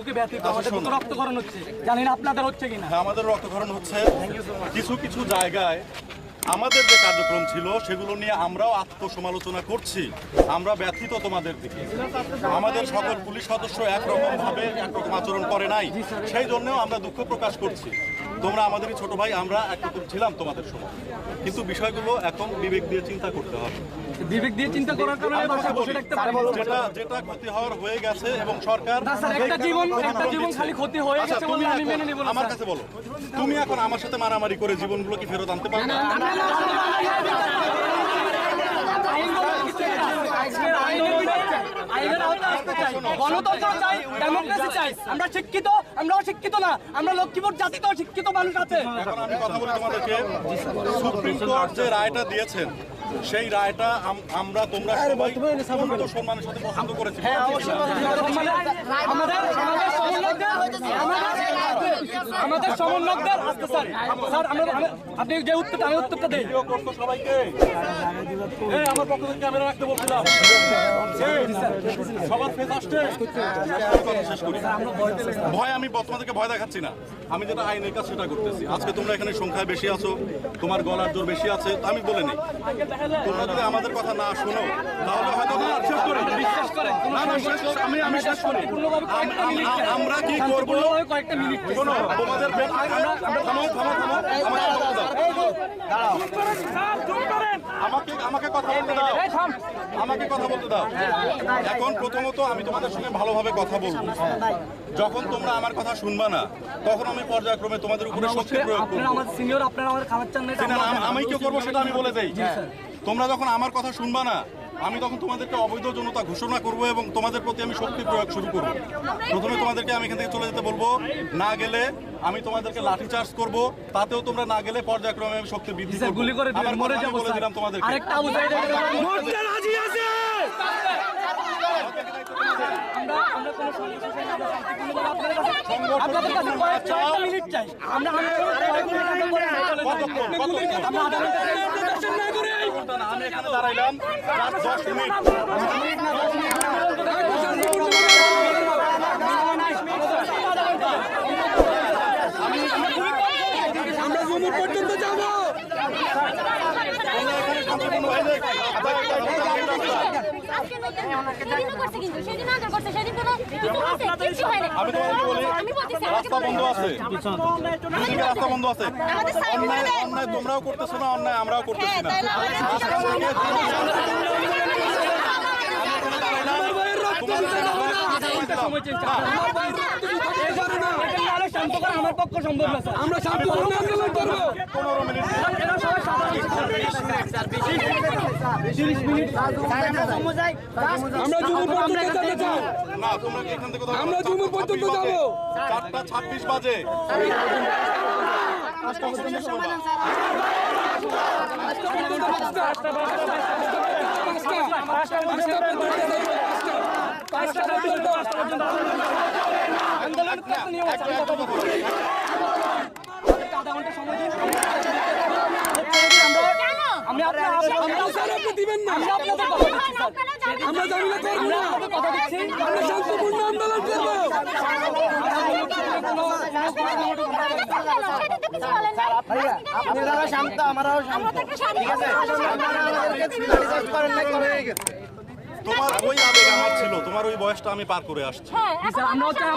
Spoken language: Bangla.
বুকে ব্যথিত আচ্ছা, আমাদের বুকে রক্তকরণ হচ্ছে। জানি না আপনাদের হচ্ছে কিনা। হ্যাঁ আমাদের রক্তকরণ হচ্ছে। কিছু কিছু জায়গায় আমাদের যে কার্যক্রম ছিল সেগুলো নিয়ে আমরাও আত্মসমালোচনা করছি। আমরা ব্যথিত তোমাদের দিকে। আমাদের সকল পুলিশ সদস্য একরকম ভাবে একরকম আচরণ করে নাই। সেই জন্যও আমরা দুঃখ প্রকাশ করছি। তোমরা আমাদেরই ছোট ভাই আমরা একরকম ছিলাম তোমাদের সময় কিন্তু বিষয়গুলো এখন বিবেক দিয়ে চিন্তা করতে হবে বিবেক দিয়ে চিন্তা করার কারণে আমি বসে থাকতে পারি যেটা যেটা ক্ষতি হওয়ার হয়ে গেছে এবং সরকার স্যার, একটা জীবন- একটা জীবন খালি ক্ষতি হয়ে আচ্ছা, গেছে তুমি বলে আমি এখন মেনে নেব আমার কাছে বলো তুমি এখন আমার সাথে মারামারি করে জীবনগুলো কি ফেরত আনতে পারবে আইনের আওতায় আসতে চাই গণতন্ত্র চাই ডেমোক্রেসি চাই। আমরা শিক্ষিত আমরা অশিক্ষিত না। আমরা লক্ষ্মীপুর জাতিতে শিক্ষিত মানুষ আছে। এখন আমি কথা বলি তোমাদেরকে। সুপ্রিম কোর্ট যে রায়টা দিয়েছেন সেই রায়টা আমরা তোমরা সবাই অত্যন্ত সম্মানের সাথে পছন্দ করেছি। আমাদের আমাদের সমন্বয়কদের আমাদের- আমাদের আসতে স্যার। স্যার আমরা আমরা- আপনি যে উত্তরটা আমি উত্তরটা দেই। সবাইকে। আমার পক্ষ থেকে ক্যামেরা রাখতে বলছিলাম। সবার ফেস আসছে। কথা শেষ করি। ভয় আমি তোমাদেরকে ভয় দেখাচ্ছি না। আমি যেটা আইনের কাজ সেটা করতেছি। আজকে তোমরা এখানে সংখ্যায় বেশি আছো তোমার গলার জোর বেশি আছে তো আমি বলে নেই। তোমরা যদি আমাদের কথা না শোনো তাহলে হয়তো না শেষ করি বিশ্বাস করেন না না শেষ আমি শেষ করি। আমরা কি করব? কয়েকটা মিনিট শোনো তোমাদের থামো থামো দাও। আমাকে আমাকে কথা বলতে দাও। আমাকে কথা বলতে দাও। এখন প্রথমত আমি তোমাদের সঙ্গে ভালোভাবে কথা বলব। যখন তোমরা আমার কথা শুনবা না তখন আমি পর্যায়ক্রমে তোমাদের উপরে শক্তি প্রয়োগ করব। আম- আমি কি করব সেটা আমি বলে দেই। তোমরা যখন আমার কথা শুনবা না আমি তখন তোমাদেরকে অবৈধ জনতা ঘোষণা করব এবং তোমাদের প্রতি আমি শক্তি প্রয়োগ শুরু করব। প্রথমে তোমাদেরকে আমি এখান থেকে চলে যেতে বলব না গেলে আমি তোমাদেরকে লাঠি চার্জ করব তাতেও তোমরা না গেলে পর্যায়ক্রমে আমি শক্তি বৃদ্ধি করব। গুলি করে দিবেন মরে যাব বলে দিলাম তোমাদেরকে। আরেকটা মরতে রাজি আছে! আমি এখানে দাঁড়াইলাম দশ মিনিট আমরা জুমুর পর্যন্ত যাব। রাস্তা বন্ধ আছে এদিকে রাস্তা বন্ধ আছে আমাদের সাইড অন্যায় অন্যায় তোমরাও করতেছো না অন্যায় আমরাও করতেছি হ্যাঁ না তাহলে শান্ত করা আমার পক্ষ সম্ভব না স্যার আমরা আন্দোলন করব পনেরো মিনিট এরা সবাই সাধারণ তিরিশ মিনিট আমরা জুমুর পর্যন্ত যেতে চাই না তোমরা কি এখান থেকে আমরা? জুমুর পর্যন্ত ছাব্বিশ বাজে। যাব। চারটা ছাব্বিশ বাজে আন্দোলন করতে নিয়ম আছে, আমি কথা বলব। আধা ঘণ্টা। আমরা- আপনার না আমরা আপনাদের আমরা জানি না না আন্দোলন করব আপনারা শান্ত আমরাও শান্ত ঠিক আছে তোমার ওই আবেগ আমার ছিল তোমার ওই বয়সটা আমি পার করে আসছি। আমরাও চাই